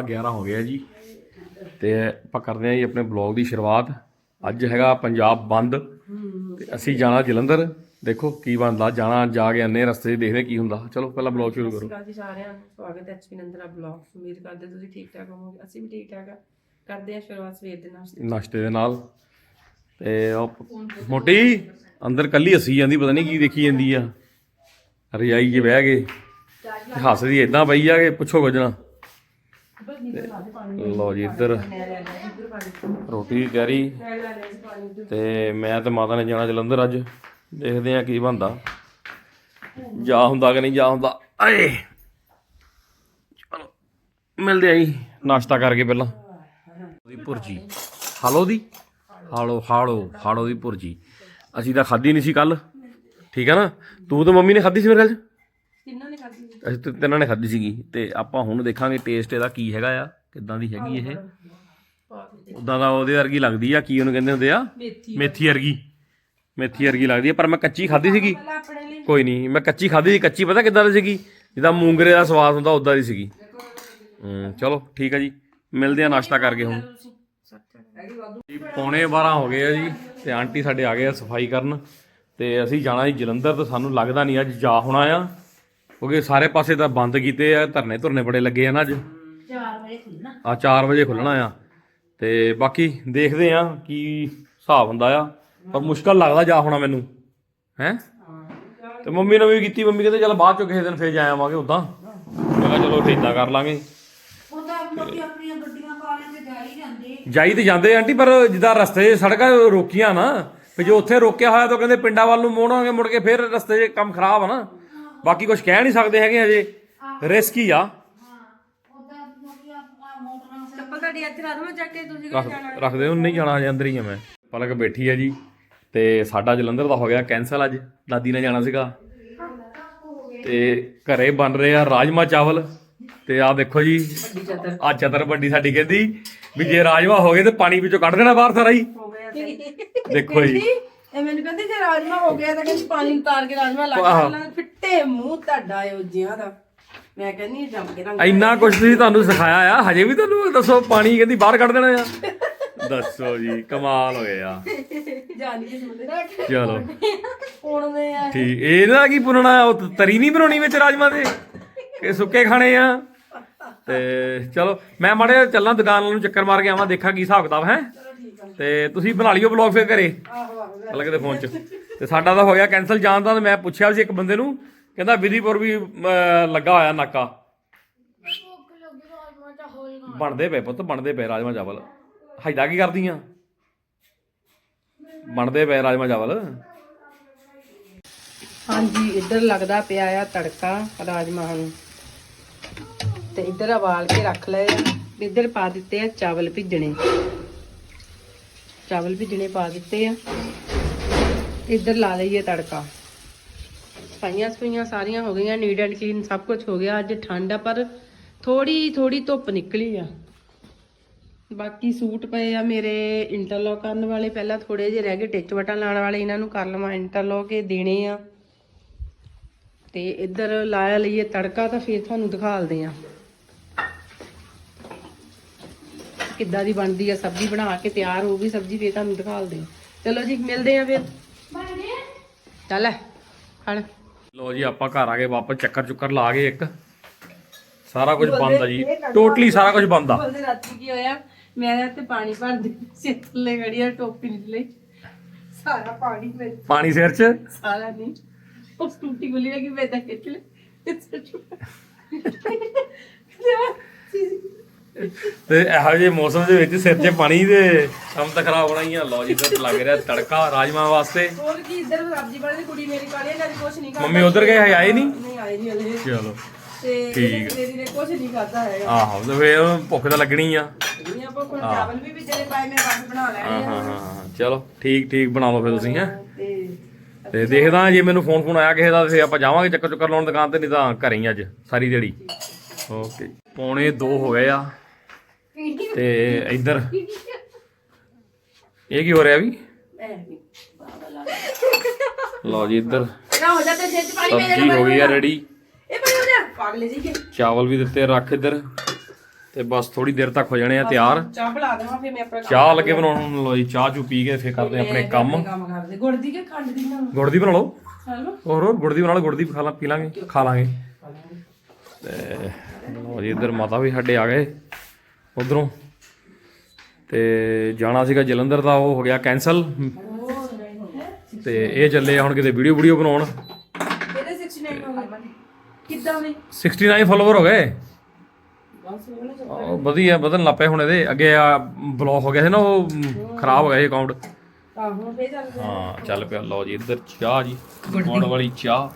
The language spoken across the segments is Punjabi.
ਸਵਾ 11 ਹੋ ਗਿਆ ਜੀ। ਤੇ ਆਪਾਂ ਕਰਦੇ ਹਾਂ ਜੀ ਆਪਣੇ ਬਲੌਗ ਦੀ ਸ਼ੁਰੂਆਤ। ਅੱਜ ਹੈਗਾ ਪੰਜਾਬ ਬੰਦ। ਤੇ ਅਸੀਂ ਜਾਣਾ ਜਲੰਧਰ। ਦੇਖੋ ਕੀ ਬਣਦਾ। ਜਾਣਾ ਜਾ ਕੇ ਅੰਨੇ ਰਸਤੇ 'ਚ ਦੇਖਦੇ ਕੀ ਹੁੰਦਾ। ਚਲੋ ਪਹਿਲਾਂ ਬਲੌਗ ਸ਼ੁਰੂ ਕਰੋ। ਸਤਿ ਸ਼੍ਰੀ ਸਾਰਿਆਂ ਨੂੰ। ਸਵਾਗਤ ਹੈ ਐਚਪੀ ਨੰਦਰਾ ਬਲੌਗ। ਉਮੀਦ ਕਰਦੇ ਤੁਸੀਂ ਠੀਕ ਠਾਕ ਹੋਵੋਗੇ। ਅਸੀਂ ਵੀ ਠੀਕ ਠਾਕ ਆ। ਕਰਦੇ ਆ ਸ਼ੁਰੂਆਤ ਸਵੇਰ ਦੇ ਨਾਸ਼ਤੇ। ਨਾਸ਼ਤੇ ਦੇ ਨਾਲ। ਤੇ ਮੋਟੀ ਅੰਦਰ ਕੱਲੀ ਹੱਸੀ ਜਾਂਦੀ ਪਤਾ ਨਹੀਂ ਕੀ ਦੇਖੀ ਜਾਂਦੀ ਆ। ਰਜਾਈ 'ਚ ਬਹਿ ਕੇ। ਹੱਸਦੀ ਇਦਾਂ ਪਈ ਆ ਕਿ ਪੁੱਛੋ ਕੁਝ ਨਾ। ਲਓ ਜੀ ਇੱਧਰ ਰੋਟੀ ਦੀ ਤਿਆਰੀ ਤੇ ਮੈਂ ਤੇ ਮਾਤਾ ਨੇ ਜਾਣਾ ਜਲੰਧਰ ਅੱਜ। ਦੇਖਦੇ ਆ ਕੀ ਬਣਦਾ। ਜਾ ਹੁੰਦਾ ਕਿ ਨਹੀਂ ਜਾ ਹੁੰਦਾ। ਆਏ। ਚਲੋ ਮਿਲਦੇ ਆ ਜੀ ਨਾਸ਼ਤਾ ਕਰਕੇ ਪਹਿਲਾਂ। ਦੀ ਭੁਰਜੀ ਹਾਲੋ ਦੀ ਹਾਲੋ ਹਾਲੋ ਹਾਲੋ ਦੀ ਭੁਰਜੀ ਅਸੀਂ ਤਾਂ ਖਾਧੀ ਨਹੀਂ ਸੀ ਕੱਲ ਠੀਕ ਹੈ ਨਾ? ਤੂੰ ਤੇ ਮੰਮੀ ਨੇ ਖਾਧੀ ਸੀ ਮੇਰੇ ਖਿਆਲ ਚ? ਕਿੰਨਾਂ ਨੇ ਖਾਧੀ ਅਸੀਂ ਤੇ ਤਿੰਨਾਂ ਨੇ ਖਾਧੀ ਸੀਗੀ ਤੇ ਆਪਾਂ ਹੁਣ ਦੇਖਾਂਗੇ ਟੇਸਟ ਇਹਦਾ ਕੀ ਹੈਗਾ ਆ ਕਿੱਦਾਂ ਦੀ ਹੈਗੀ ਇਹ। ਉਦਾਂ ਦਾ ਉਹਦੇ ਵਰਗੀ ਲੱਗਦੀ ਆ ਕੀ ਉਹਨੂੰ ਕਹਿੰਦੇ ਹੁੰਦੇ ਆ? ਮੇਥੀ ਵਰਗੀ। ਮੇਥੀ ਵਰਗੀ ਲੱਗਦੀ ਆ ਪਰ ਮੈਂ ਕੱਚੀ ਖਾਧੀ ਸੀਗੀ। ਕੋਈ ਨਹੀਂ ਮੈਂ ਕੱਚੀ ਖਾਧੀ ਸੀ ਕੱਚੀ ਪਤਾ ਕਿੱਦਾਂ ਦੀ ਸੀਗੀ? ਜਿੱਦਾਂ ਮੂੰਗਰੇ ਦਾ ਸਵਾਦ ਹੁੰਦਾ ਉਦਾਂ ਦੀ ਸੀਗੀ। ਹੂੰ ਚਲੋ ਠੀਕ ਆ ਜੀ। ਮਿਲਦੇ ਆ ਨਾਸ਼ਤਾ ਕਰਕੇ ਹੁਣ। ਪੌਣੇ 12 ਹੋ ਗਏ ਆ ਜੀ ਤੇ ਆਂਟੀ ਸਾਡੇ ਆ ਗਏ ਆ ਸਫ਼ਾਈ ਕਰਨ। ਤੇ ਅਸੀਂ ਜਾਣਾ ਜੀ ਜਲੰਧਰ ਤੇ ਸਾਨੂੰ ਲੱਗਦਾ ਨਹੀਂ ਅੱਜ ਜਾ ਹੋਣਾ ਆ। ਕਿਉਂਕਿ ਸਾਰੇ ਪਾਸੇ ਤਾਂ ਬੰਦ ਕੀਤੇ ਆ ਧਰਨੇ ਧੁਰਨੇ ਬੜੇ ਲੱਗੇ ਆ ਨਾ ਅੱਜ। 4 ਵਜੇ ਖੁੱਲਣਾ ਆ 4 ਵਜੇ ਖੁੱਲਣਾ ਆ। ਤੇ ਬਾਕੀ ਦੇਖਦੇ ਆ ਕੀ ਹਿਸਾਬ ਹੁੰਦਾ ਆ। ਪਰ ਮੁਸ਼ਕਲ ਲੱਗਦਾ ਜਾ ਹੋਣਾ ਮੈਨੂੰ। ਹੈ? ਤੇ ਮੰਮੀ ਨੇ ਵੀ ਕੀਤੀ ਮੰਮੀ ਕਹਿੰਦੇ ਚੱਲ ਬਾਅਦ ਚੋਂ ਕਿਸੇ ਦਿਨ ਫੇਰ ਜਾ ਆਵਾਂਗੇ ਉਦਾਂ ਮੈਂ ਕਿਹਾ ਚਲੋ ਠੇਡਾ ਕਰ ਲਾਂਗੇ। ਜਾਈ ਤੇ ਜਾਂਦੇ ਆਂਟੀ ਪਰ ਜਿੱਦਾਂ ਰਸਤੇ 'ਚ ਸੜਕਾਂ ਰੋਕੀਆਂ ਨਾ ਵੀ ਜੋ ਉੱਥੇ ਰੋਕਿਆ ਹੋਇਆ ਤਾਂ ਕਹਿੰਦੇ ਪਿੰਡਾਂ ਵੱਲ ਨੂੰ ਮੋੜਾਂਗੇ ਮੁੜ ਕੇ ਫਿਰ ਰਸਤੇ 'ਚ ਕੰਮ ਖਰਾਬ ਆ ਨਾ। ਬਾਕੀ ਕੁਝ ਕਹਿ ਨਹੀਂ ਸਕਦੇ ਹੈਗੇ ਅਜੇ ਰਿਸਕੀ ਆ। ਚੱਪਲ ਤੁਹਾਡੀ ਇੱਥੇ ਰੱਖ ਮੈਂ ਚੱਕ ਕੇ ਤੁਸੀਂ ਰੱਖ ਰੱਖਦੇ ਹੋ? ਨਹੀਂ ਜਾਣਾ ਅਜੇ ਅੰਦਰ ਹੀ ਆ ਮੈਂ। ਪਲਕ ਬੈਠੀ ਆ ਜੀ ਤੇ ਸਾਡਾ ਜਲੰਧਰ ਦਾ ਹੋ ਗਿਆ ਕੈਨਸਲ ਅੱਜ। ਦਾਦੀ ਨੇ ਜਾਣਾ ਸੀਗਾ। ਤੇ ਘਰੇ ਬਣ ਰਹੇ ਆ ਰਾਜਮਾ ਚਾਵਲ। ਤੇ ਆ ਦੇਖੋ ਜੀ ਆ ਚਤਰ ਵੱਡੀ ਸਾਡੀ ਕਹਿੰਦੀ ਵੀ ਜੇ ਰਾਜਮਾ ਹੋ ਗਏ ਤੇ ਪਾਣੀ ਵਿੱਚੋਂ ਕੱਢ ਦੇਣਾ ਬਾਹਰ ਸਾਰਾ ਹੀ। ਦੇਖੋ ਜੀ। ਇਹ ਮੈਨੂੰ ਕਹਿੰਦੇ ਜੇ ਰਾਜਮਾ ਹੋ ਗਿਆ ਤਾਂ ਕਹਿੰਦੀ ਪਾਣੀ ਉਤਾਰ ਕੇ ਰਾਜਮਾ ਲਾ ਆਹ। ਕੇ ਲਾ ਫਿੱਟੇ ਮੂੰਹ ਤੁਹਾਡਾ ਇਹੋ ਜਿਹਾ ਦਾ। ਮੈਂ ਕਹਿੰਦੀ ਜੰਮ ਕੇ ਰੰਗ ਇੰਨਾ ਕੁਝ ਤੁਸੀਂ ਤੁਹਾਨੂੰ ਸਿਖਾਇਆ ਆ ਹਜੇ ਵੀ ਤੁਹਾਨੂੰ ਦੱਸੋ ਪਾਣੀ ਕਹਿੰਦੀ ਬਾਹਰ ਕੱਢ ਦੇਣਾ ਆ। ਦੱਸੋ ਜੀ ਕਮਾਲ ਹੋ ਗਿਆ। ਚਲੋ ਹੁਣ ਦੇ ਆ। ਠੀਕ ਇਹਦਾ ਕੀ ਪੁੰਨਣਾ ਉਹ ਤਰੀ ਨਹੀਂ ਬਣਾਉਣੀ ਵਿੱਚ ਰਾਜਮਾ ਦੇ ਕਿ ਸੁੱਕੇ ਖਾਣੇ ਆ। ਤੇ ਚਲੋ ਮੈਂ ਮਾੜੇ ਜਿਹਾ ਚੱਲਾਂ ਦੁਕਾਨ ਵੱਲ ਨੂੰ ਚੱਕਰ ਮਾਰ ਕੇ ਆਵਾਂ ਦੇਖਾਂ ਕੀ ਹਿਸਾਬ ਕਿਤਾਬ ਹੈ। ਤੇ ਤੁਸੀਂ ਬਣਾ ਲਿਓ ਬਲੌਗ ਫੇਰ ਘਰੇ। ਆਹੋ। ਆਹੋ ਅਲੱਗ ਫੋਨ 'ਚ। ਤੇ ਸਾਡਾ ਤਾਂ ਹੋ ਗਿਆ ਕੈਨਸਲ ਜਾਣ ਦਾ ਤੇ ਮੈਂ ਪੁੱਛਿਆ ਸੀ ਇੱਕ ਬੰਦੇ ਨੂੰ ਕਹਿੰਦਾ ਵਿਧੀਪੁਰ ਵੀ ਅਮ, ਲੱਗਾ ਹੋਇਆ ਨਾਕਾ। ਬਣਦੇ ਪਏ ਪੁੱਤ ਬਣਦੇ ਪਏ ਰਾਜਮਾ ਚਾਵਲ। ਹਾਈਦਾ ਕੀ ਕਰਦੀਆਂ? ਬਣਦੇ ਪਏ ਰਾਜਮਾ ਚਾਵਲ। ਹਾਂਜੀ ਇੱਧਰ ਲੱਗਦਾ ਪਿਆ ਆ ਤੜਕਾ ਰਾਜਮਾਹਾਂ ਨੂੰ ਤੇ ਇੱਧਰ ਉਬਾਲ ਕੇ ਰੱਖ ਲਏ ਆ। ਇੱਧਰ ਪਾ ਦਿੱਤੇ ਆ ਚਾਵਲ ਭਿੱਜਣੇ। ਚਾਵਲ ਭਿੱਜਣੇ ਪਾ ਦਿੱਤੇ ਆ। ਇੱਧਰ ਲਾ ਲਈਏ ਤੜਕਾ। ਸਫਾਈਆਂ ਸਫਾਈਆਂ ਸਾਰੀਆਂ ਹੋ ਗਈਆਂ ਨੀਡ ਐਂਡ ਕਲੀਨ ਸਭ ਕੁਝ ਹੋ ਗਿਆ, ਅੱਜ ਠੰਡ ਆ, ਪਰ ਥੋੜੀ ਥੋੜੀ ਧੁੱਪ ਨਿਕਲੀ ਆ। ਬਾਕੀ ਸੂਟ ਪਏ ਆ ਮੇਰੇ ਇੰਟਰਲੌਕ ਕਰਨ ਵਾਲੇ, ਪਹਿਲਾਂ ਥੋੜੇ ਜਿਹੇ ਰਹਿ ਗਏ, ਟਿਚ ਵਟਾਂ ਲਾਉਣ ਵਾਲੇ, ਇਹਨਾਂ ਨੂੰ ਕਰ ਲਵਾਂ ਇੰਟਰਲੌਕ ਇਹ ਦੇਣੇ ਆ। ਤੇ ਇੱਧਰ ਲਾਇਆ ਲਈਏ ਤੜਕਾ, ਤਾਂ ਫਿਰ ਤੁਹਾਨੂੰ ਦਿਖਾਲਦੇ ਆ। ਕਿੱਦਾਂ ਦੀ ਬਣਦੀ ਆ, ਸਬਜ਼ੀ ਬਣਾ ਕੇ ਤਿਆਰ ਹੋ ਗਈ ਸਬਜ਼ੀ, ਫਿਰ ਤੁਹਾਨੂੰ ਦਿਖਾਲਦੇ ਆ। ਚਲੋ ਜੀ, ਮਿਲਦੇ ਆ ਫਿਰ। ਚੱਲ ਹਣ ਲੋ ਜੀ ਆਪਾਂ ਘਰ ਆ ਗਏ ਵਾਪਸ ਚੱਕਰ ਚੁੱਕਰ ਲਾ ਗਏ ਇੱਕ। ਸਾਰਾ ਕੁਝ ਬੰਦ ਆ ਜੀ। ਟੋਟਲੀ ਸਾਰਾ ਕੁਝ ਬੰਦ ਆ। ਬੋਲਦੇ ਰਾਤੀ ਕੀ ਹੋਇਆ? ਮੈਂ ਤੇ ਪਾਣੀ ਭਰਦੀ ਸੀ ਥੱਲੇ ਗੜੀਆ ਟੋਪੀ ਨਿਕਲੇ ਸਾਰਾ ਪਾਣੀ ਵਿੱਚ। ਪਾਣੀ ਸਿਰ 'ਚ? ਸਾਰਾ ਨਹੀਂ ਉਸ ਟੂਟੀ ਗੁਲੀ ਕਿ ਮੈਂ ਤਾਂ ਖਿੱਚ ਲੈ ਤੇ ਇਹੋ ਜਿਹੇ ਮੌਸਮ ਦੇ ਵਿੱਚ ਸਿਰ 'ਚ ਪਾਣੀ ਦੇ ਕੰਮ ਤਾਂ ਖਰਾਬ ਹੋਣਾ ਹੀ ਆ। ਲੋ ਜੀ ਤੇ ਲੱਗ ਰਿਹਾ ਤੜਕਾ ਰਾਜਮਾ ਵਾਸਤੇ। ਹੋਰ ਕੀ ਇੱਧਰ ਸਬਜ਼ੀ ਵਾਲੀ ਕੁੜੀ ਮੇਰੀ ਕਾਲੀ ਕਦੀ ਕੁਛ ਨਹੀਂ ਕਰਦਾ। ਮੰਮੀ ਉਧਰ ਗਏ ਹੈ ਆਏ ਨਹੀਂ? ਨਹੀਂ ਆਏ ਨਹੀਂ ਹਲੇ ਚਲੋ ਤੇ ਠੀਕ। ਮੇਰੀ ਨੇ ਕੁਛ ਨਹੀਂ ਖਾਦਾ ਹੈਗਾ। ਆਹੋ ਤੇ ਫੇਰ ਭੁੱਖ ਤਾਂ ਲੱਗਣੀ ਆ। ਨਹੀਂ ਆਪਾਂ ਕੋਲ ਚਾਵਲ ਵੀ ਵਿਚਾਰੇ ਪਾਏ ਮੈਂ ਬਸ ਬਣਾ ਲੈਣੇ ਹਾਂ ਆ ਹਾਂ ਹਾਂ। ਚਲੋ ਠੀਕ ਠੀਕ ਬਣਾ ਲਓ ਫੇਰ ਤੁਸੀਂ ਹੈ। ਤੇ ਦੇਖਦਾ ਜੇ ਮੈਨੂੰ ਫੋਨ ਫੋਨ ਆਇਆ ਕਿਸੇ ਦਾ ਤੇ ਫੇਰ ਆਪਾਂ ਜਾਵਾਂਗੇ ਚੱਕਰ ਚੁੱਕਰ ਲਾਉਣ ਦੁਕਾਨ ਤੇ ਨਹੀਂ ਤਾਂ ਘਰੇ ਹੀ ਅੱਜ ਸਾਰੀ ਦਿਹਾੜੀ। ਓਕੇ। ਪੌਣੇ 2 ਹੋ ਗਏ ਆ। ਤੇ ਇੱਧਰ ਇਹ ਕੀ ਹੋ ਰਿਹਾ ਵੀ? ਲਓ ਜੀ ਇੱਧਰ। ਨਾ ਹੋ ਜਾ ਤੇ ਜੇ ਚ ਪਾਣੀ ਮੇਰੇ ਸਬਜ਼ੀ ਹੋ ਗਈ ਆ ਰੈਡੀ ਇਹ ਬੜੀ ਹੋ ਜਾ। ਪਾਗਲੇ ਜੀ ਕੇ। ਚਾਵਲ ਵੀ ਦਿੱਤੇ ਰੱਖ ਇੱਧਰ। ਤੇ ਬਸ ਥੋੜੀ ਦੇਰ ਤੱਕ ਹੋ ਜਾਣੇ ਆ ਤਿਆਰ। ਚਾਹ ਬਣਾ ਦੇਵਾਂ ਫਿਰ ਮੈਂ ਆਪਣਾ ਚਾਹ ਲੱਗੇ ਬਣਾਉਣ ਹੁਣ ਲੋ ਜੀ ਚਾਹ ਚੂ ਪੀ ਕੇ ਫੇਰ ਕਰਦੇ ਆ ਆਪਣੇ ਕੰਮ। ਕੰਮ ਕਰਦੇ। ਗੁੜ ਦੀ ਕਿ ਖੰਡ ਦੀ ਨਾ ਗੁੜ ਦੀ ਬਣਾ ਲਓ। ਹੋਰ ਹੋਰ ਗੁੜ ਦੀ ਬਣਾ ਲਓ ਗੁੜ ਦੀ ਖਾ ਲਾ ਪੀ ਲਾਂਗੇ। ਖਾ ਲਾਂਗੇ। ਤੇ ਲਓ ਜੀ ਇੱਧਰ ਮਾਤਾ ਵੀ ਸਾਡੇ ਆ ਗਏ। ਉਧਰੋਂ ਤੇ ਜਾਣਾ ਸੀਗਾ ਜਲੰਧਰ ਦਾ ਉਹ ਹੋ ਗਿਆ ਕੈਨਸਲ ਤੇ ਇਹ ਚੱਲੇ ਹੁਣ ਕਿਤੇ ਵੀਡੀਓ ਵੀਡੀਓ ਬਣਾਉਣ। ਇਹਦੇ 69 ਹੋ ਗਏ। ਕਿੱਦਾਂ ਵੀ 69 ਫਾਲੋਵਰ ਹੋ ਗਏ? ਵਧੀਆ ਵਧਣ ਲੱਪੇ ਹੁਣ ਇਹਦੇ। ਅੱਗੇ ਆ ਬਲੌਕ ਹੋ ਗਿਆ ਸੀ ਨਾ ਉਹ ਖਰਾਬ ਹੋ ਗਿਆ ਸੀ ਅਕਾਊਂਟ ਹਾਂ ਚੱਲ ਪਿਆ। ਲਓ ਜੀ ਇੱਧਰ ਚਾਹ ਜੀ ਪਾਉਣ ਵਾਲੀ ਚਾਹ।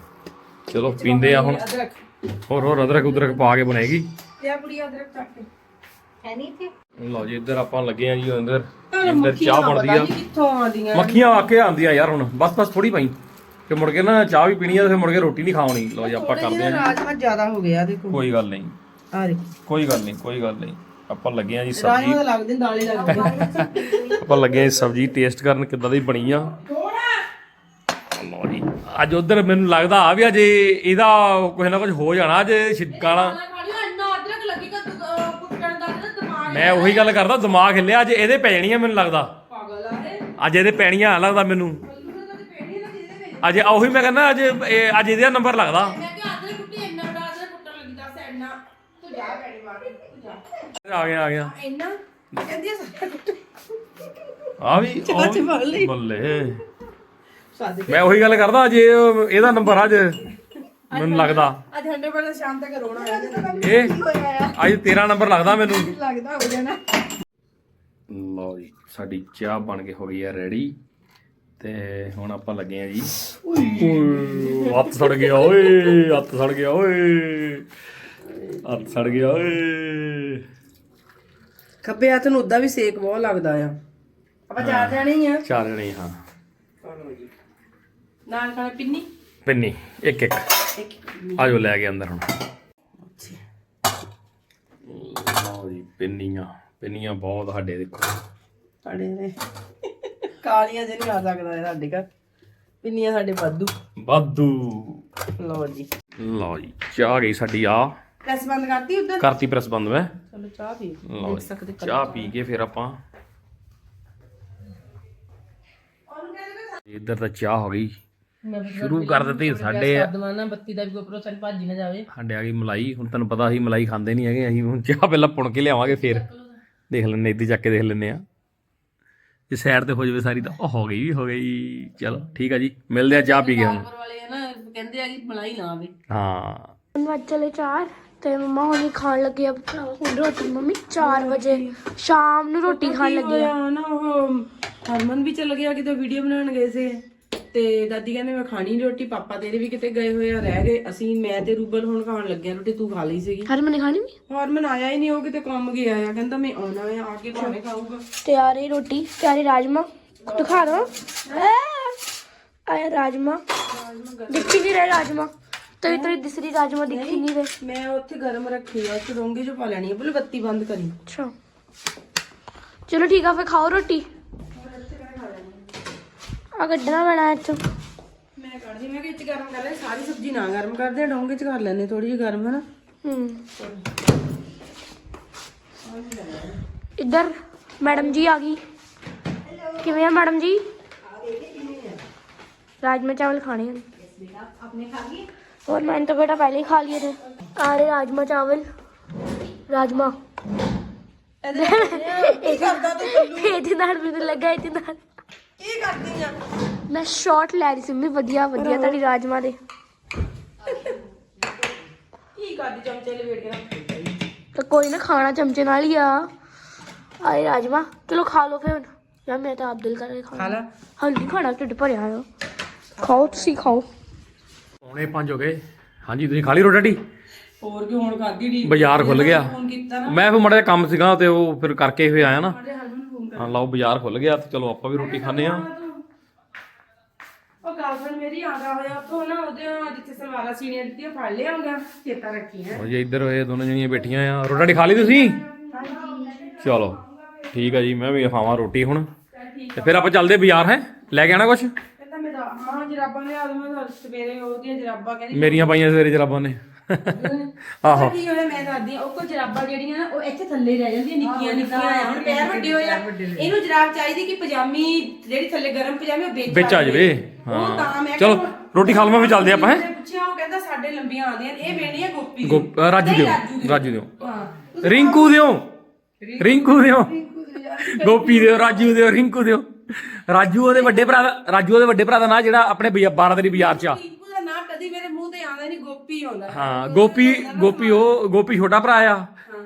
ਚਲੋ ਪੀਂਦੇ ਆ ਹੁਣ। ਹੋਰ ਹੋਰ ਅਦਰਕ ਉਦਰਕ ਪਾ ਕੇ ਬਣੇਗੀ। ਤੇ ਆ ਕੁੜੀ ਅਦਰਕ ਚੱਕ ਕੇ। ਹੈ ਨਹੀਂ ਤੇ ਲਓ ਜੀ ਇੱਧਰ ਆਪਾਂ ਲੱਗੇ ਆ ਜੀ ਅੰਦਰ। ਇੱਧਰ ਚਾਹ ਬਣਦੀ ਆ। ਕਿੱਥੋਂ ਆਉਂਦੀਆਂ ਮੱਖੀਆਂ ਆ ਕੇ ਆਉਂਦੀਆਂ ਯਾਰ ਹੁਣ। ਬਸ ਬਸ ਥੋੜੀ ਪਾਈ। ਤੇ ਮੁੜ ਕੇ ਨਾ ਚਾਹ ਵੀ ਪੀਣੀ ਆ ਤੇ ਫਿਰ ਮੁੜ ਕੇ ਰੋਟੀ ਨਹੀਂ ਖਾਣੀ। ਲਓ ਜੀ ਆਪਾਂ ਕਰਦੇ ਆ ਜੀ। ਰਾਜਮਾ ਜ਼ਿਆਦਾ ਹੋ ਗਿਆ ਦੇਖੋ। ਕੋਈ ਗੱਲ ਨਹੀਂ। ਆ ਦੇਖੋ ਕੋਈ ਗੱਲ ਨਹੀਂ ਕੋਈ ਗੱਲ ਨਹੀਂ। ਆਪਾਂ ਲੱਗੇ ਆ ਜੀ ਸਬਜ਼ੀ। ਰਾਜਮਾ ਤਾਂ ਲੱਗਦੇ ਦਾਲੇ ਲੱਗਦੇ ਆਪਾਂ ਲੱਗੇ ਆ ਜੀ ਸਬਜ਼ੀ ਟੇਸਟ ਕਰਨ ਕਿੱਦਾਂ ਦੀ ਬਣੀ ਆ। ਲਓ ਜੀ ਅੱਜ ਉਧਰ ਮੈਨੂੰ ਲੱਗਦਾ ਆ ਵੀ ਅੱਜ ਇਹਦਾ ਕੁਝ ਨਾ ਕੁਝ ਹੋ ਜਾਣਾ ਅੱਜ ਛਿੱਕਾਣਾ ਮੈਂ ਉਹੀ ਗੱਲ ਕਰਦਾ ਦਿਮਾਗ ਹਿੱਲਿਆ ਅੱਜ ਇਹਦੇ ਪੈ ਜਾਣੀਆਂ ਮੈਨੂੰ ਲੱਗਦਾ। ਪਾਗਲ ਆ ਅੱਜ ਇਹਦੇ ਪੈਣੀਆਂ ਆ ਲੱਗਦਾ ਮੈਨੂੰ। ਅੱਜ ਉਹੀ ਮੈਂ ਕਹਿੰਦਾ ਅੱਜ ਇਹ- ਅੱਜ ਇਹਦਾ ਨੰਬਰ ਲੱਗਦਾ। ਆ ਗਿਆ ਆ ਗਿਆ। ਇੰਨਾ? ਕਹਿੰਦੀ ਆ ਸਾਰਾ ਕੁੱਟ। ਆ ਵੀ ਉਹ-। ਬੱਲੇ ਮੈਂ ਉਹੀ ਗੱਲ ਕਰਦਾ ਅੱਜ ਇਹ- ਇਹਦਾ ਨੰਬਰ ਅੱਜ। ਮੈਨੂੰ ਲੱਗਦਾ। ਅੱਜ 100% ਸ਼ਾਮ ਤੱਕ ਰੋਣਾ ਇਹ ਅੱਜ 13 ਨੰਬਰ ਲੱਗਦਾ ਮੈਨੂੰ। ਲੱਗਦਾ ਹੋ ਜਾਣਾ? ਲਓ ਜੀ ਸਾਡੀ ਚਾਹ ਬਣ ਕੇ ਹੋ ਗਈ ਆ ਰੈਡੀ। ਤੇ ਹੁਣ ਆਪਾਂ ਲੱਗੇ ਆ ਜੀ। ਓਏ ਹੱਥ ਸੜ ਗਿਆ ਓਏ ਹੱਥ ਸੜ ਗਿਆ ਓਏ। ਹੱਥ ਸੜ ਗਿਆ ਓਏ। ਖੱਬੇ ਹੱਥ ਨੂੰ ਉਦਾਂ ਵੀ ਸੇਕ ਬਹੁਤ ਲੱਗਦਾ ਆ। ਆਪਾਂ ਚਾਰ ਜਾਣੇ ਹੀ ਆ। ਚਾਰ ਜਣੇ ਹਾਂ। ਨਾਲ ਖਾਣਾ ਪਿੰਨੀ? ਪਿੰਨੀ ਇੱਕ ਇੱਕ। ਆਜੋ ਲੈ ਕੇ ਅੰਦਰ ਹੁਣ। ਲਓ ਜੀ ਪਿੰਨੀਆਂ। ਪਿੰਨੀਆਂ ਬਹੁਤ ਸਾਡੇ ਦੇਖੋ। ਸਾਡੇ ਨੇ। ਕਾਲੀਆਂ ਜਿਹੇ ਨਹੀਂ ਆ ਸਕਦਾ ਸਾਡੇ ਘਰ। ਪਿੰਨੀਆਂ ਸਾਡੇ ਵਾਧੂ। ਵਾਧੂ। ਲਓ ਜੀ। ਲਓ ਜੀ ਚਾਹ ਗਈ ਸਾਡੀ ਆ। ਪ੍ਰੈਸ ਬੰਦ ਕਰਤੀ ਉਧਰ? ਕਰਤੀ ਪ੍ਰੈਸ ਬੰਦ ਮੈਂ। ਚਲੋ ਚਾਹ ਪੀ ਲਓ ਜੀ, ਚਾਹ ਪੀ ਕੇ ਫਿਰ ਆਪਾਂ। ਇੱਧਰ ਤਾਂ ਚਾਹ ਹੋ ਗਈ। ਸ਼ੁਰੂ ਕਰ ਦਿੱਤੀ ਸਾਡੇ ਦਵਾਨਾ ਬੱਤੀ ਦਾ ਵੀ ਕੋਈ ਪਰੋਸਨ ਭਾਜੀ ਨਾ ਜਾਵੇ। ਸਾਡੇ ਆ ਗਈ ਮਲਾਈ ਹੁਣ ਤੈਨੂੰ ਪਤਾ ਅਸੀਂ ਮਲਾਈ ਖਾਂਦੇ ਨਹੀਂ ਹੈਗੇ ਅਸੀਂ ਹੁਣ ਚਾਹ ਪਹਿਲਾਂ ਪੁਣ ਕੇ ਲਿਆਵਾਂਗੇ ਫਿਰ। ਦੇਖ ਲੈਂਦੇ ਇੱਥੇ ਚੱਕ ਕੇ ਦੇਖ ਲੈਂਦੇ ਆ ਜੇ ਸਾਈਡ ਤੇ ਹੋ ਜਾਵੇ ਸਾਰੀ ਤਾਂ ਉਹ ਹੋ ਗਈ ਹੋ ਗਈ। ਚਲੋ ਠੀਕ ਆ ਜੀ ਮਿਲਦੇ ਆ ਚਾਹ ਪੀ ਕੇ ਹੁਣ। ਵਾਲੇ ਆ ਨਾ ਕਹਿੰਦੇ ਆ ਕਿ ਮਲਾਈ ਨਾ ਆਵੇ। ਹਾਂ। ਵੱਜ ਚਲੇ 4 ਤੇ ਮੰਮਾ ਹੁਣੀ ਖਾਣ ਲੱਗੇ ਆ ਹੁਣ ਰੋਟੀ ਮੰਮੀ 4 ਵਜੇ ਸ਼ਾਮ ਨੂੰ ਰੋਟੀ ਖਾਣ ਲੱਗੇ ਆ। ਨਾ ਉਹ ਹਰਮਨ ਵੀ ਚਲ ਗਿਆ ਕਿਤੇ ਵੀਡੀਓ ਬਣਾਉਣ ਗਏ ਸੀ। ਤੇ ਦਾਦੀ ਕਹਿੰਦੇ ਮੈਂ ਖਾਣੀ ਨੀ ਰੋਟੀ ਪਾਪਾ ਤੇਰੇ ਵੀ ਕਿਤੇ ਗਏ ਹੋਏ ਆ ਰਹਿ ਗਏ। ਅਸੀਂ ਮੈਂ ਤੇ ਰੂਬਲ ਹੁਣ ਖਾਣ ਲੱਗੇ ਆ ਰੋਟੀ ਤੂੰ ਖਾ ਲਈ ਸੀਗੀ। ਹਰ ਮਨੇ ਖਾਣੀ ਵੀ ਹਰਮਨ ਆਇਆ ਹੀ ਨਹੀਂ ਉਹ ਕਿਤੇ ਕੰਮ ਗਿਆ ਆ ਕਹਿੰਦਾ ਮੈਂ ਆਉਣਾ ਆ ਆ ਕੇ ਖਾਣੇ ਖਾਊਗਾ। ਤਿਆਰ ਹੈ ਰੋਟੀ ਤਿਆਰ ਹੈ ਰਾਜਮਾ। ਦਿਖਾ ਦੋ। ਆਇਆ ਰਾਜਮਾ। ਦਿਖੀ ਨਹੀਂ ਰਹੇ ਰਾਜਮਾ। ਤੇ ਤੇਰੀ ਦਿਸਰੀ ਰਾਜਮਾ ਦਿਖੀ ਨਹੀਂ ਰਹੇ। ਮੈਂ ਉੱਥੇ ਗਰਮ ਰੱਖੀ ਆ ਉੱਥੇ ਡੋਂਗੇ ਚ ਪਾ ਲੈਣੀ ਆ ਬੋਲੇ ਬੱਤੀ ਬੰਦ ਕਰੀ। ਅੱਛਾ। ਚਲੋ ਠੀਕ ਆ ਫੇ ਖਾਓ ਰੋਟੀ। ਆ ਕੱਢਣਾ ਪੈਣਾ ਇਹ ਚੋਂ ਮੈਂ ਕੱਢਦੀ ਮੈਂ ਕਿ ਇੱਚ ਗਰਮ ਕਰ ਲੈ ਸਾਰੀ ਸਬਜ਼ੀ ਨਾ ਗਰਮ ਕਰਦੇ ਆ ਡੋਂਗੇ ਚ ਕਰ ਲੈਣੇ ਥੋੜੀ ਜਿਹੀ ਗਰਮ ਹਨਾ ਹੂੰ ਇੱਧਰ ਮੈਡਮ ਜੀ ਆ ਗਈ ਕਿਵੇਂ ਆ ਮੈਡਮ ਜੀ राजमा चावल खाने हैं आपने खा लिए और मैंने तो बेटा पहले ही खा लिए थे आ रहे राजमा चावल राजमा ਇਹਦੇ ਨਾਲ ਮੈਨੂੰ ਲੱਗਾ ਇਹਦੇ ਨਾਲ ਕੀ ਕਰਦੀ ਆ? ਮੈਂ ਸ਼ਾਰਟ ਲੈ ਰਹੀ ਸੀ ਮੈਂ ਵਧੀਆ ਵਧੀਆ ਤੁਹਾਡੀ ਰਾਜਮਾ ਦੇ। ਕੀ ਕਰਦੀ ਚਮਚੇ ਲਵੇਟ ਕੇ ਰੱਖ ਤਾਂ ਕੋਈ ਨਾ ਖਾਣਾ ਚਮਚੇ ਨਾਲ ਹੀ ਆ। ਆਏ ਰਾਜਮਾ ਚਲੋ ਖਾ ਲਓ ਫਿਰ। ਯਾਰ ਮੈਂ ਤਾਂ ਆਪ ਦਿਲ ਕਰ ਰਿਹਾ ਖਾ ਖਾਣਾ ਲੈ। ਹਾਂ ਨਹੀਂ ਖਾਣਾ ਢਿੱਡ ਭਰਿਆ ਆ ਖਾਓ ਤੁਸੀਂ ਖਾਓ। ਪੌਣੇ 5 ਹੋ ਗਏ। ਹਾਂਜੀ ਤੁਸੀਂ ਖਾ ਲਈ ਰੋਟੀ ਹੋਰ ਕੀ ਹੁਣ ਖਾਦੀ ਦੀ ਬਾਜ਼ਾਰ ਖੁੱਲ ਗਿਆ। ਫੋਨ ਕੀਤਾ ਨਾ। ਮੈਂ ਫਿਰ ਮੜਾ ਕੰਮ ਸੀਗਾ ਤੇ ਉਹ ਫਿਰ ਕਰਕੇ ਹੋਏ ਆਇਆ ਨਾ। ਹਾਂ ਲਓ ਬਾਜ਼ਾਰ ਖੁੱਲ ਗਿਆ ਤੇ ਚਲੋ ਆਪਾਂ ਵੀ ਰੋਟੀ ਖਾਣੇ ਆ ਉਹ ਗਰਲਫ੍ਰੈਂਡ ਮੇਰੀ ਆਂਦਾ ਹੋਇਆ ਉੱਥੋਂ ਨਾ ਉਹਦੇ ਜਿੱਥੇ ਸਲਵਾਰਾਂ ਸੀਨੀਆਂ ਦਿੱਤੀਆਂ ਫੜ ਲਿਆ ਹੁੰਦਾ ਚੇਤਾ ਰੱਖੀਆਂ। ਉਹ ਜੀ ਇੱਧਰ ਹੋਏ ਦੋਨੋਂ ਜਣੀਆਂ ਬੈਠੀਆਂ ਆ। ਰੋਟੀ ਖਾ ਲਈ ਤੁਸੀਂ? ਚਲੋ ਠੀਕ ਆ ਜੀ ਮੈਂ ਵੀ ਖਾਵਾਂ ਰੋਟੀ ਹੁਣ। ਤੇ ਫਿਰ ਆਪਾਂ ਚੱਲਦੇ ਬਾਜ਼ਾਰ ਹੈ? ਲੈ ਕੇ ਆਣਾ ਕੁਛ? ਕਹਿੰਦਾ ਮੇਰਾ ਹਾਂ ਜਰਾਬਾਂ ਨੇ ਆਦਮ ਸਵੇਰੇ ਉਹਦੀਆਂ ਜਰਾਬਾਂ ਕਹਿੰਦੀ ਮੇਰੀਆਂ ਪਾਈਆਂ ਸਵੇਰੇ ਜਰਾਬਾਂ ਨੇ। ਆਹੋ। ਕੀ ਹੋਇਆ ਮੈਂ ਦੱਸਦੀ ਆ ਉਹ ਕੋ ਜਰਾਬਾਂ ਜਿਹੜੀਆਂ ਨਾ ਉਹ ਇੱਥੇ ਥੱਲੇ ਰਹਿ ਜਾਂਦੀਆਂ ਨਿੱਕੀਆਂ ਨਿੱਕੀਆਂ ਆ ਹੁਣ ਪੈਰ ਵੱਡੇ ਹੋਏ ਆ। ਇਹਨੂੰ ਜਰਾਬ ਚਾਹੀਦੀ ਕਿ ਪਜਾਮੀ ਜਿਹੜੀ ਥੱਲੇ ਗਰਮ ਪਜਾਮੀ ਉਹ ਵਿੱਚ ਵਿੱਚ ਆ ਜਾਵੇ। ਉਹ ਤਾਂ ਮੈਂ ਚਲੋ ਕਿਹਾ ਰੋਟੀ ਖਾ ਲਵਾਂ ਫਿਰ ਚੱਲਦੇ ਆਪਾਂ ਹੈ? ਪੁੱਛਿਆ ਉਹ ਕਹਿੰਦਾ ਸਾਡੇ ਲੰਬੀਆਂ ਆਉਂਦੀਆਂ ਨੇ ਇਹ ਵੇਣੀ ਆ ਗੋਪੀ। ਦੀ। ਰਾਜੂ ਦਿਓ ਰਾਜੂ ਦਿਓ। ਹਾਂ। ਰਿੰਕੂ ਦਿਓ। ਰਿੰਕੂ ਦਿਓ। ਗੋਪੀ ਦਿਓ ਰਾਜੂ ਦਿਓ ਰਿੰਕੂ ਦਿਓ। ਰਾਜੂ ਉਹਦੇ ਵੱਡੇ ਭਰਾ ਦਾ ਰਾਜੂ ਉਹਦੇ ਵੱਡੇ ਭਰਾ ਦਾ ਨਾਂ ਜਿਹੜਾ ਆਪਣੇ 12 ਤੇਰੀ ਬਾਜ਼ਾਰ 'ਚ ਆ ਟੀਕੂ ਦਾ ਨਾਂ ਕਦੀ ਮੇਰੇ ਮੂੰਹ ਤੇ ਆਉਂਦਾ ਨਹੀਂ ਗੋਪੀ ਆਉਂਦਾ। ਹਾਂ ਗੋਪੀ ਗੋਪੀ ਉਹ ਗੋਪੀ ਛੋਟਾ ਭਰਾ ਆ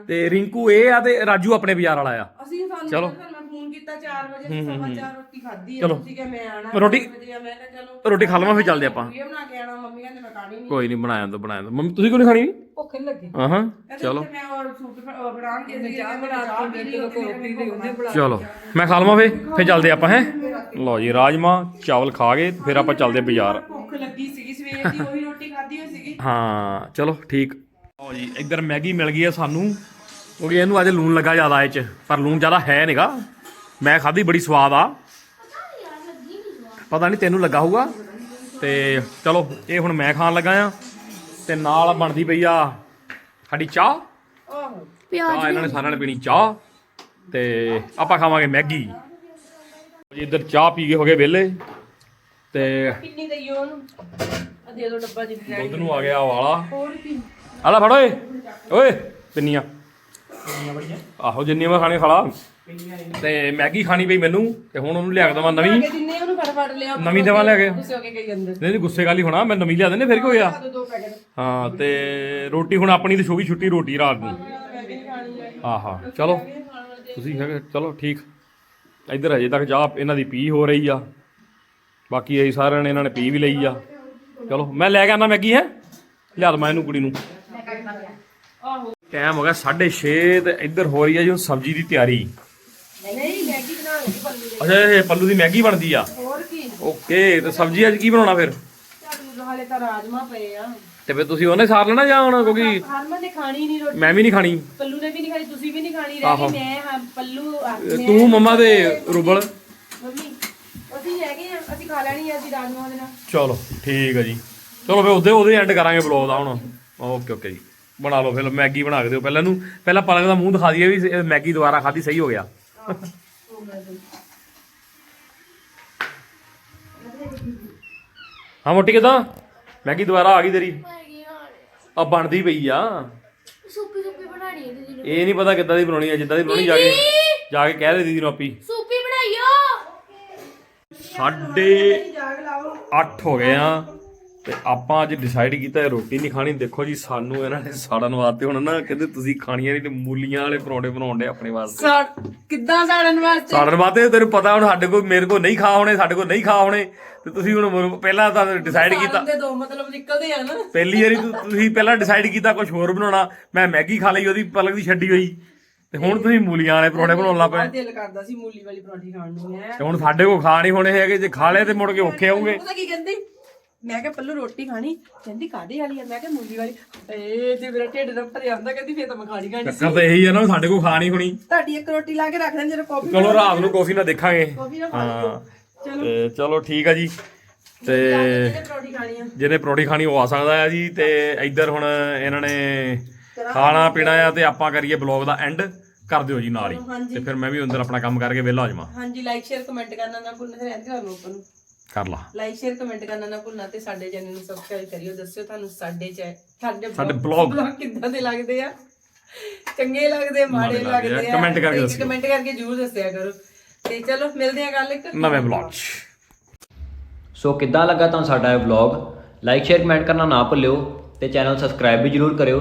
ਤੇ ਰਿੰਕੂ ਇਹ ਆ ਤੇ ਰਾਜੂ ਆਪਣੇ ਬਾਜ਼ਾਰ ਵਾਲਾ ਆ। ਅਸੀਂ ਸਾਨੂੰ ਚਲੋ। ਮੈਂ ਫੋਨ ਕੀਤਾ 4 ਵਜੇ ਸਵਾ 4 ਰੋਟੀ ਖਾਧੀ ਚਲੋ। ਤੁਸੀਂ ਕਿਹਾ ਮੈਂ ਆਣਾ ਰੋਟੀ- ਮੈਂ ਕਿਹਾ ਚਲੋ ਰੋਟੀ ਖਾ ਲਵਾਂ ਫਿਰ ਚੱਲਦੇ ਆਪਾਂ। ਵੀਡੀਓ ਬਣਾ ਕੇ ਆਣਾ ਮੰਮੀ ਕਹਿੰਦੇ ਮੈਂ ਖਾਣੀ ਨਹੀਂ ਕੋਈ ਨਹੀਂ ਬਣਾਇਆ ਤਾਂ ਬਣਾਇਆ ਤਾਂ। ਮੰਮੀ ਤੁਸੀਂ ਕਿਉਂ ਨਹੀਂ ਖਾਣੀ? ਭੁੱਖ ਨਹੀਂ ਲੱਗੀ। ਹਾਂ ਹਾਂ ਚਲੋ। ਮੈਂ ਔਰ ਸੂਟ ਬਣਾਉਣਗੇ ਤੇ ਚਾਹ ਬਣਾ ਕੇ ਦੇ ਦਿਓ ਕੋਪੀ ਦੇ ਉਹਨੇ ਬਣਾ ਚਲੋ ਮੈਂ ਖਾ ਲਵਾਂ ਫੇ ਫੇ ਚੱਲਦੇ ਆਪਾਂ ਹੈ? ਲਓ ਜੀ ਰਾਜਮਾ ਚਾਵਲ ਖਾ ਕੇ ਫਿਰ ਆਪਾਂ ਚੱਲਦੇ ਬਾਜ਼ਾਰ। ਭੁੱਖ ਲੱਗੀ ਸੀਗੀ ਸਵੇਰ ਦੀ ਉਹੀ ਹਾਂ ਚਲੋ ਠੀਕ। ਲਓ ਜੀ ਇੱਧਰ ਮੈਗੀ ਮਿਲ ਗਈ ਆ ਸਾਨੂੰ। ਕਿਉਂਕਿ ਇਹਨੂੰ ਅੱਜ ਲੂਣ ਲੱਗਾ ਜ਼ਿਆਦਾ ਇਹ ਚ ਪਰ ਲੂਣ ਜ਼ਿਆਦਾ ਹੈ ਨਹੀਂਗਾ ਮੈਂ ਖਾਧੀ ਬੜੀ ਸਵਾਦ ਆ। ਪਤਾ ਨਹੀਂ ਤੈਨੂੰ ਲੱਗਾ ਹੋਊਗਾ। ਤੇ ਚਲੋ ਇਹ ਹੁਣ ਮੈਂ ਖਾਣ ਲੱਗਾ ਆ ਤੇ ਨਾਲ ਬਣਦੀ ਪਈ ਆ ਸਾਡੀ ਚਾਹ। ਆਹੋ ਪਿਆਜ਼ ਚਾਹ ਇਹਨਾਂ ਨੇ ਸਾਰਿਆਂ ਨੇ ਪੀਣੀ ਚਾਹ। ਤੇ ਆਪਾਂ ਖਾਵਾਂਗੇ ਮੈਗੀ। ਜੀ ਇੱਧਰ ਚਾਹ ਪੀ ਕੇ ਹੋ ਗਏ ਵਿਹਲੇ। ਤੇ ਕਿੰਨੀ ਦਈਓ ਉਹਨੂੰ? ਦੇ ਦੋ ਡੱਬਾ ਜਿੰਨੀ ਦੁੱਧ ਨੂੰ ਆ ਗਿਆ ਵਾਲਾ। ਹੋਰ ਕੀ। ਆ ਲੈ ਫੜ ਓਏ। ਓਏ ਪਿੰਨੀਆਂ। ਆਹੋ ਜਿੰਨੀਆਂ ਮੈਂ ਖਾਣੇ ਖਾਲਾ ਤੇ ਮੈਗੀ ਖਾਣੀ ਪਈ ਮੈਨੂੰ ਤੇ ਹੁਣ ਉਹਨੂੰ ਲਿਆ ਕੇ ਦਵਾਂ ਨਵੀਂ। ਕਿ ਜਿੰਨੇ ਉਹਨੂੰ ਫੜ ਫੜ ਲਿਆ। ਨਵੀਂ ਦਵਾ ਲੈ ਕੇ। ਗੁੱਸੇ ਹੋ ਕੇ ਗਈ ਅੰਦਰ। ਨਹੀਂ ਨਹੀਂ ਗੁੱਸੇ ਕਾਲੀ ਹੋਣਾ ਮੈਂ ਨਵੀਂ ਲਿਆ ਦੇਣੇ ਫਿਰ ਕੀ ਹੋਇਆ? ਹਾਂ ਤੇ ਰੋਟੀ ਹੁਣ ਆਪਣੀ ਤੇ ਸ਼ੋਗੀ ਛੁੱਟੀ ਰੋਟੀ ਰਾਤ ਨੂੰ ਆਹਾ ਚਲੋ। ਤੁਸੀਂ ਹੈਗੇ ਚਲੋ ਠੀਕ। ਇੱਧਰ ਹਜੇ ਤੱਕ ਚਾਹ ਇਹਨਾਂ ਦੀ ਪੀ ਹੋ ਰਹੀ ਆ। ਬਾਕੀ ਇਹ ਸਾਰਿਆਂ ਨੇ ਇਹਨਾਂ ਨੇ ਪੀ ਵੀ ਲਈ ਆ। ਚਲੋ ਮੈਂ ਲੈ ਕੇ ਆਣਾ ਮੈਗੀ ਹੈ? ਲਿਆ ਦਵਾਂ ਇਹਨੂੰ ਕੁੜੀ ਨੂੰ। ਟਾਈਮ ਹੋ ਗਿਆ 6:30 ਤੇ ਇੱਧਰ ਹੋ ਰਹੀ ਆ ਜੀ ਹੁਣ ਸਬਜ਼ੀ ਦੀ ਤਿਆਰੀ। ਪੱਲੂ ਦੇ। ਅੱਛਾ ਇਹ ਪੱਲੂ ਦੀ ਮੈਗੀ ਬਣਦੀ ਆ? ਹੋਰ ਕੀ? ਓਕੇ ਤੇ ਸਬਜ਼ੀ ਅੱਜ ਕੀ ਬਣਾਉਣਾ ਫਿਰ? ਹਾਲੇ ਤਾਂ ਰਾਜਮਾ ਪਏ ਆ। ਤੇ ਫਿਰ ਤੁਸੀਂ ਉਹਨੇ ਸਾਰ ਲੈਣਾ ਜਾਂ ਹੁਣ ਕਿਉਂਕਿ ਹਰਮਨ ਨੇ ਖਾਣੀ ਨਹੀਂ ਰੋਟੀ। ਮੈਂ ਵੀ ਨਹੀਂ ਖਾਣੀ। ਪੱਲੂ ਨੇ ਵੀ ਨਹੀਂ ਖਾਣੀ ਤੁਸੀਂ ਵੀ ਨਹੀਂ ਖਾਣੀ। ਰਹਿ ਗਈ ਮੈਂ ਹਾਂ ਪੱਲੂ ਤੂੰ ਮੰਮਾ ਦੇ ਰੁਬਲ ਮੰਮੀ ਅਸੀਂ ਹੈਗੇ ਆ ਅਸੀਂ ਖਾ ਲੈਣੀ ਆ ਅਸੀਂ ਰਾਜਮਾ ਦੇ ਨਾਲ। ਚਲੋ ਠੀਕ ਆ ਜੀ। ਚਲੋ ਫਿਰ ਉਹਦੇ ਉਹਦੇ ਐਂਡ ਕਰਾਂਗੇ ਬਲੌਗ ਦਾ ਹੁਣ। ਓਕੇ ਓਕੇ ਜੀ। ਬਣਾ ਲਓ ਫਿਰ ਮੈਗੀ ਬਣਾ ਕੇ ਦਿਓ ਪਹਿਲਾਂ ਨੂੰ। ਪਹਿਲਾਂ ਪਲਕ ਦਾ ਮੂੰਹ ਦਿਖਾ ਦਈਏ ਵੀ ਇਹ ਮੈਗੀ ਦੁਬਾਰਾ ਖਾਧੀ ਸਹੀ ਹੋ ਗਿਆ। ਹਾਂ ਮੋਟੀ ਕਿਦਾਂ? ਮੈਗੀ ਦੁਬਾਰਾ ਆ ਗਈ ਤੇਰੀ। ਆ ਬਣਦੀ ਪਈ ਆ। ਸੁੱਪੀ ਸੁੱਪੀ ਬਣਾਣੀ ਹੈ ਦੀਦੀ ਇਹ ਨਹੀਂ ਪਤਾ ਕਿੱਦਾਂ ਦੀ ਬਣਾਉਣੀ ਆ ਜਿੱਦਾਂ ਦੀ ਬਣਾਉਣੀ ਜਾ ਕੇ ਜਾ ਕੇ ਕਹਿ ਦੇ ਦੀਦੀ ਨੂੰ ਆਪੀ। ਸਾਢੇ 8 ਹੋ ਗਏ ਆ ਤੇ ਆਪਾਂ ਅੱਜ ਡਿਸਾਈਡ ਕੀਤਾ ਇਹ ਰੋਟੀ ਨਹੀਂ ਖਾਣੀ। ਦੇਖੋ ਜੀ ਸਾਨੂੰ ਇਹਨਾਂ ਨੇ ਸਾੜਨ ਵਾਸਤੇ ਹੁਣ ਨਾ ਕਹਿੰਦੇ ਤੁਸੀਂ ਖਾਣੀਆਂ ਨਹੀਂ ਤੇ ਮੂਲੀਆਂ ਵਾਲੇ ਪਰੌਂਠੇ ਬਣਾਉਣ ਦੇ ਆਪਣੇ ਵਾਸਤੇ। ਕਿੱਦਾਂ ਸਾੜਨ ਵਾਸਤੇ? ਸਾੜਨ ਵਾਸਤੇ ਤੈਨੂੰ ਪਤਾ ਹੁਣ ਸਾਡੇ ਕੋਲ ਮੇਰੇ ਕੋਲ ਨਹੀਂ ਖਾ ਹੋਣੇ ਸਾਡੇ ਕੋਲ ਨਹੀਂ ਖਾ ਹੋਣੇ। ਤੇ ਤੁਸੀਂ ਹੁਣ ਪਹਿਲਾਂ ਤਾਂ ਡਿਸਾਈਡ ਕੀਤਾ ਦੇ ਦੋ ਮਤਲਬ ਨਿਕਲਦੇ ਆ ਨਾ। ਪਹਿਲੀ ਵਾਰੀ ਤੁ- ਤੁਸੀਂ ਪਹਿਲਾਂ ਡਿਸਾਈਡ ਕੀਤਾ ਕੁਝ ਹੋਰ ਬਣਾਉਣਾ। ਮੈਂ ਮੈਗੀ ਖਾ ਲਈ ਉਹਦੀ ਪਲਕ ਦੀ ਛੱਡੀ ਹੋਈ। ਤੇ ਹੁਣ ਤੁਸੀਂ ਮੂਲੀਆਂ ਵਾਲੇ ਪਰੌਂਠੇ ਬਣਾਉਣ ਲੱਗ ਪਏ। ਦਿਲ ਕਰਦਾ ਸੀ ਮੂਲੀ ਵਾਲੀ ਪਰੌਂਠੀ ਖਾਣ ਨੂੰ ਹੈ ਤੇ ਹੁਣ ਸਾਡੇ ਕੋਲ ਖਾ ਨਹੀਂ ਹੋਣੇ ਹੈਗੇ ਜੇ ਖਾ ਲਏ ਤੇ ਮੁੜ ਕੇ ਔਖੇ ਆਉਂਗੇ ਪਤਾ ਕੀ ਕਹਿੰਦੀ? ਮੈਂ ਕਿਹਾ ਪੱਲੂ ਰੋਟੀ ਖਾਣੀ? ਕਹਿੰਦੀ ਕਾਦੇ ਵਾਲੀ ਆ? ਮੈਂ ਕਿਹਾ ਮੂਲੀ ਵਾਲੀ। ਏ ਜੇ ਮੇਰਾ ਢਿੱਡ ਨਾ ਭਰਿਆ ਹੁੰਦਾ ਕਹਿੰਦੀ ਫੇਰ ਤਾਂ ਮੈਂ ਖਾਣੀ ਖਾਣੀ ਸੀ। ਚੱਕਰ ਤਾਂ ਇਹੀ ਆ ਨਾ ਸਾਡੇ ਕੋਲ ਖਾ ਨਹੀਂ ਹੋਣੀ। ਤੁਹਾਡੀ ਇੱਕ ਰੋਟੀ ਲਾ ਕੇ ਰੱਖ ਦੇਣ ਜਦੋਂ ਕਾਫੀ ਚਲੋ ਰਾਤ ਨੂੰ ਕਾਫੀ ਨਾ ਦੇਖਾਂਗੇ। ਕਾਫੀ ਨਾ। ਹਾਂ ਤੇ ਚਲੋ ਠੀਕ ਆ ਜੀ। ਤੇ ਜਿਹਨੇ ਪਰੌਂਠੀ ਖਾਣੀ ਆ? ਜਿਹਨੇ ਪਰੌਂਠੀ ਖਾਣੀ ਉਹ ਆ ਸਕਦਾ ਆ ਜੀ। ਤੇ ਇੱਧਰ ਹੁਣ ਇਹਨਾਂ ਨੇ ਖਾਣਾ ਪੀਣਾ ਆ ਤੇ ਆਪਾਂ ਕਰੀਏ ਬਲੌਗ ਦਾ ਐਂਡ ਕਰ ਦਿਓ ਜੀ ਨਾਲ ਹੀ। ਤੇ ਫਿਰ ਮੈਂ ਵੀ ਅੰਦਰ ਆਪਣਾ ਕੰਮ ਕਰਕੇ ਵਿਹਲਾ ਹੋ ਜਾਵਾਂ। ਹਾਂਜੀ ਲਾਈਕ ਸ਼ੇਅਰ ਕਮੈਂਟ ਕਰਨਾ ਨਾ ਭੁੱਲਣਾ ਤੇ ਰਹਿੰਦੇ ਤੁਹਾਨੂੰ ਆਪਾਂ ਨੂੰ। ਕਰ ਲਾ। ਲਾਈਕ ਸ਼ੇਅਰ ਕਮੈਂਟ ਕਰਨਾ ਨਾ ਭੁੱਲਣਾ ਤੇ ਸਾਡੇ ਚੈਨਲ ਨੂੰ ਸਬਸਕ੍ਰਾਈਬ ਕਰਿਓ। ਦੱਸਿਓ ਤੁਹਾਨੂੰ ਸਾਡੇ ਚੈ ਸਾਡੇ vlog ਕਿੱਦਾਂ ਦੇ ਲੱਗਦੇ ਆ? ਚੰਗੇ ਲੱਗਦੇ ਮਾੜੇ ਮਾੜੇ ਲੱਗਦੇ ਆ। comment ਕਰਕੇ ਦੱਸਿਓ। ਕਮੈਂਟ ਕਰਕੇ ਜਰੂਰ ਦੱਸਿਆ ਕਰੋ। ਤੇ ਚਲੋ ਮਿਲਦੇ ਆ ਕੱਲ ਇੱਕ। ਨਵੇਂ ਬਲੌਗ ਸੋ ਕਿੱਦਾਂ ਲੱਗਾ ਤੁਹਾਨੂੰ ਸਾਡਾ ਇਹ ਵਲੌਗ ਲਾਈਕ ਸ਼ੇਅਰ ਕਮੈਂਟ ਕਰਨਾ ਨਾ ਭੁੱਲਿਓ ਤੇ ਚੈਨਲ ਸਬਸਕ੍ਰਾਈਬ ਵੀ ਜਰੂਰ ਕਰਿਓ।